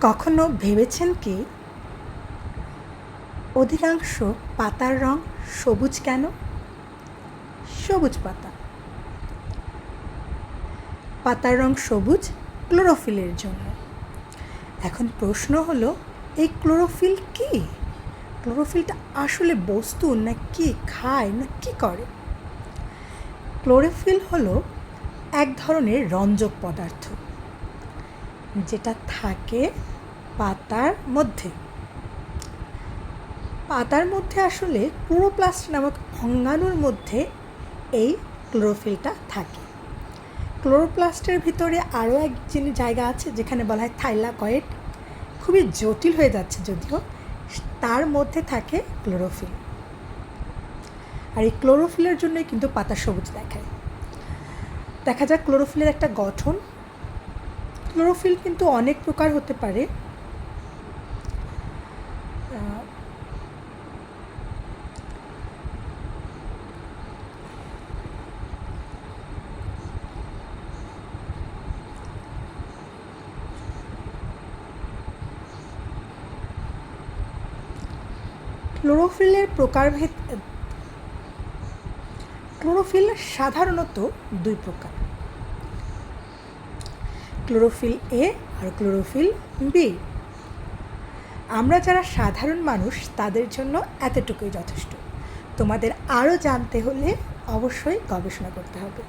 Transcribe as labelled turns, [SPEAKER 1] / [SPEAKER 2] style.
[SPEAKER 1] কখনো ভেবেছেন কি? অধিকাংশ পাতার রং সবুজ কেন? সবুজ পাতা। পাতার রং সবুজ ক্লোরোফিলের জন্য। এখন প্রশ্ন হলো, এই ক্লোরোফিল কি? ক্লোরোফিলটা আসলে বস্তু না কি খায় না কি করে? ক্লোরোফিল হলো এক ধরনের রঞ্জক পদার্থ। যেটা থাকে পাতার মধ্যে। পাতার মধ্যে আসলে ক্লোরোপ্লাস্ট নামক অঙ্গাণুর মধ্যে এই ক্লোরোফিলটা থাকে। ক্লোরোপ্লাস্টের ভিতরে আরও এক জিনিস জায়গা আছে যেখানে বলা হয় থাইলাকয়েড। খুবই জটিল হয়ে যাচ্ছে যদিও তার মধ্যে থাকে ক্লোরোফিল। আর এই ক্লোরোফিলের জন্যই কিন্তু পাতা সবুজ দেখায়। দেখা যাক ক্লোরোফিলের একটা গঠন। ক্লোরোফিল কিন্তু অনেক প্রকার হতে পারে। ক্লোরোফিলের প্রকারভেদ ক্লোরোফিল সাধারণত দুই প্রকার। ক্লোরোফিল এ আর ক্লোরোফিল বি আমরা যারা সাধারণ মানুষ, তাদের জন্য এতটুকুই যথেষ্ট। তোমাদের আরও জানতে হলে অবশ্যই গবেষণা করতে হবে।